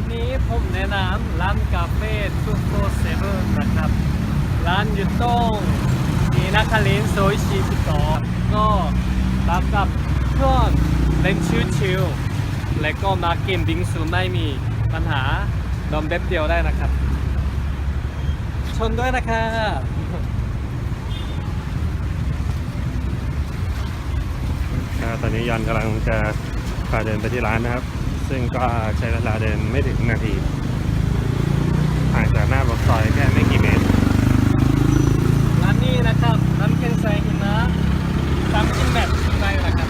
วันนี้ผมแนะนำร้านกาแฟซุปเปอร์เซเว่นนะครับ ร้านอยู่ตรงที่นักคาลินทร์ซอย42ก็รับกับเพื่อนเล่นชิวๆและก็มากินบิงซูไม่มีปัญหาดอมเด็บเดียวได้นะครับ ชนด้วยนะครับตอนนี้ยอนกำลังจะพาเดินไปที่ร้านนะครับ ซึ่งก็ใช้เวลาเดินไม่ถึงนาทีห่างจากหน้าปากซอยแค่ไม่กี่เมตรร้านนี้นะครับน้ำเค็งใส่หิมะตามกินแบบได้นะครับ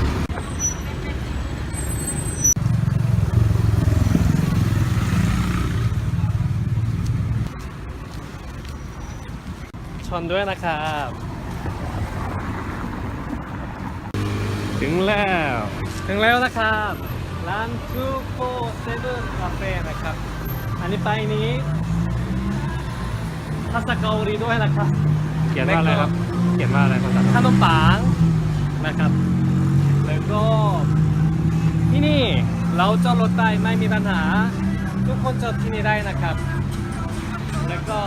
ชนด้วยนะครับ ถึงแล้ว ถึงแล้วนะครับ ร้าน247 Cafe นะครับ อันนี้ไปนี้ภาษาเกาหลีด้วยนะครับ เขียนว่าอะไรครับ เขียนว่าอะไรภาษาขนมปังนะครับ แล้วก็ที่นี่เราจอดรถได้ไม่มีปัญหา ทุกคนจอดที่นี่ได้นะครับ แล้วก็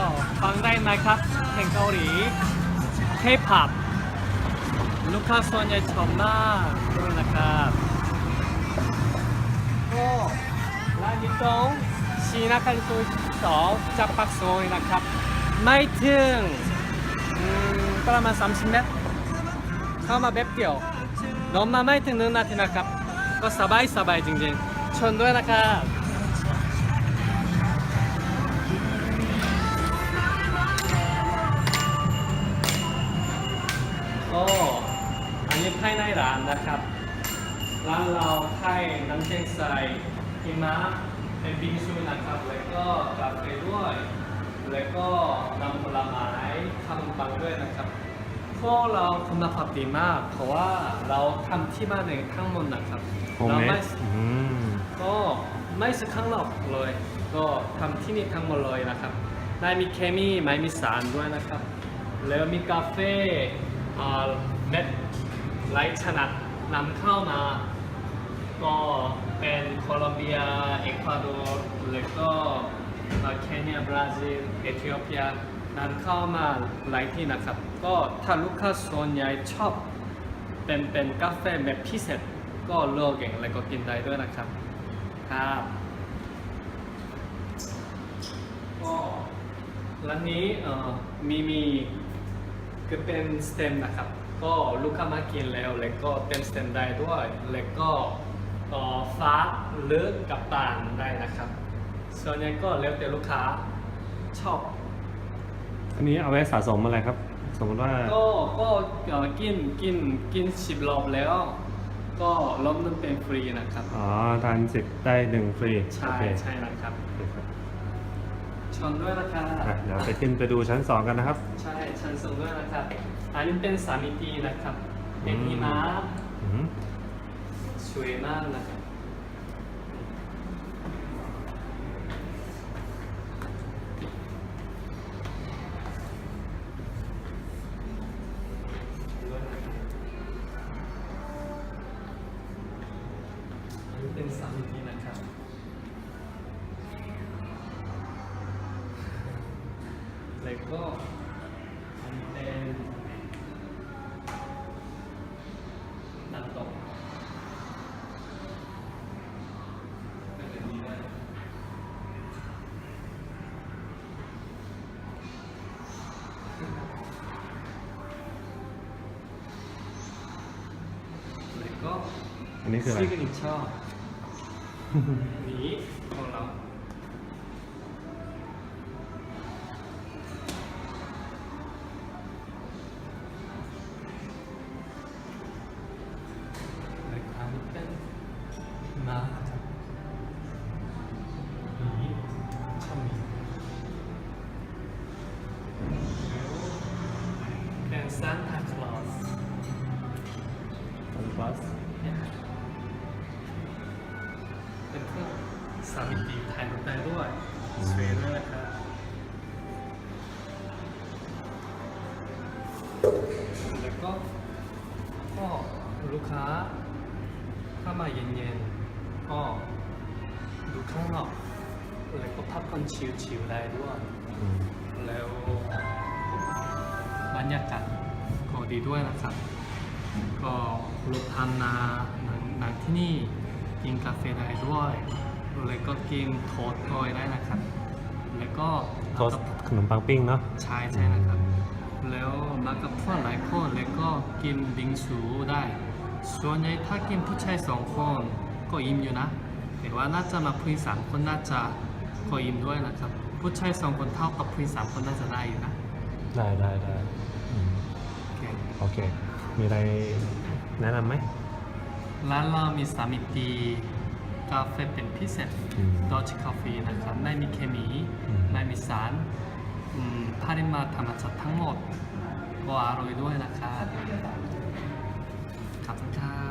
ฟังได้ไหมครับเพลงเกาหลีเคพับลูกค้าส่วนใหญ่ชอบมากด้วยนะครับ ร้านอยู่ตรงชีนาคันซอยสองจากปากซอยนะครับ ไม่ถึงอืมประมาณ30เมตรเข้ามาแบบเดียวลงมาไม่ถึงหนึ่งนาทีนะครับ ก็สบายสบายจริงๆ ชนด้วยนะครับโอ้อันนี้ภายในร้านนะครับ ร้านเราให้น้ำแข็งใสหิมะ เป็นบิงซูนะครับ แล้วก็กาแฟด้วย แล้วก็น้ำผลไม้ขนมปังด้วยนะครับ พวกเราคุณภาพดีมาก เพราะว่าเราทำที่บ้านเองทั้งหมดนะครับโฮมเราเมไม่ดอืมก็ไม่ซื้อข้างนอกเลย ก็ทำที่นี่ทั้งหมดเลยนะครับได้มีเคมีไม่มีสารด้วยนะครับ แล้วมีกาแฟอ่าเม็ดไร้ชนัดนำเข้ามา ก็เป็นโคลอมเบีย เอกวาดอร์แล้วก็เคนยาบราซิล เอธิโอเปียนำเข้ามาหลายที่นะครับ ก็ถ้าลูกค้าส่วนใหญ่ชอบเป็นเป็นกาแฟแบบพิเศษก็เลือกเองแล้วก็กินได้ด้วยนะครับครับก็ร้านนี้เอ่อมีมีคือเป็นสเต็มนะครับ ก็ลูกค้ามากินแล้ว แล้วก็เต็มสเต็มได้ด้วย แล้วก็ เอ่อฟ้าหรือกับตานได้นะครับ ส่วนใหญ่ก็แล้วแต่ลูกค้าชอบ อันนี้เอาไว้สะสมอะไรครับ สมมติว่าก็ก็เอ่อกินกินกินสิบรอบแล้ว ก็รอบนึงเป็นฟรีนะครับ อ๋อทานสิบได้หนึ่งฟรีใช่โอเคใช่นะครับโอเคครับชนด้วยนะครับ อะเดี๋ยวไปขึ้นไปดูชั้นสองกันนะครับ ใช่ชันส่งด้วยนะครับ อันนี้เป็นสามิตีนะครับ เป็นหิมะอืม สวยมากนะครับนนี้เป็นสามิตีนะครับแล้วก็อันนี้เป็นน้ำตกเป็นแบบนี้ได้แล้วก็ อันนี้คืออะไร ซิกเนเจอร์นี้ของเรารายการนี้เป็นมาครับนี่ชอบมีเป็นซานตาคลอส ซันพลัส เป็นเครื่องสามิติถ่ายรูปได้ด้วยสวยด้วยนะครับแล้วก็ก็ลูกค้าเข้ามาเย็นๆก็ดูข้างนอกแล้วก็พักผ่อนชิลๆได้ด้วยแล้วบรรยากาศก็ดีด้วยนะครับ ก็รถทำนาหนังหนังที่นี่ กินกาแฟได้ด้วยแล้วก็กินโทสต์ด้วยได้นะครับ แล้วก็โทสต์ขนมปังปิ้งเนาะใช่ใช่นะครับ แล้วมากับเพื่อนหลายคนแล้วก็กินบิงซูได้ ส่วนใหญ่ถ้ากินผู้ชายสองคนก็อิ่มอยู่นะ แต่ว่าน่าจะมาผู้หญิงสามคนน่าจะก็อิ่มด้วยนะครับ ผู้ชายสองคนเท่ากับผู้หญิงสามคนน่าจะได้อยู่นะ ได้ได้ได้อืมโอเคโอเค มีอะไรแนะนำไหม ร้านเรามีสามิตีกาแฟเป็นพิเศษอืมดอชคาเฟ่นะครับไม่มีเคมีอืม ไม่มีสารอืมปริมาณธรรมชาติทั้งหมด ก็อร่อยด้วยนะครับขอบคุณครับ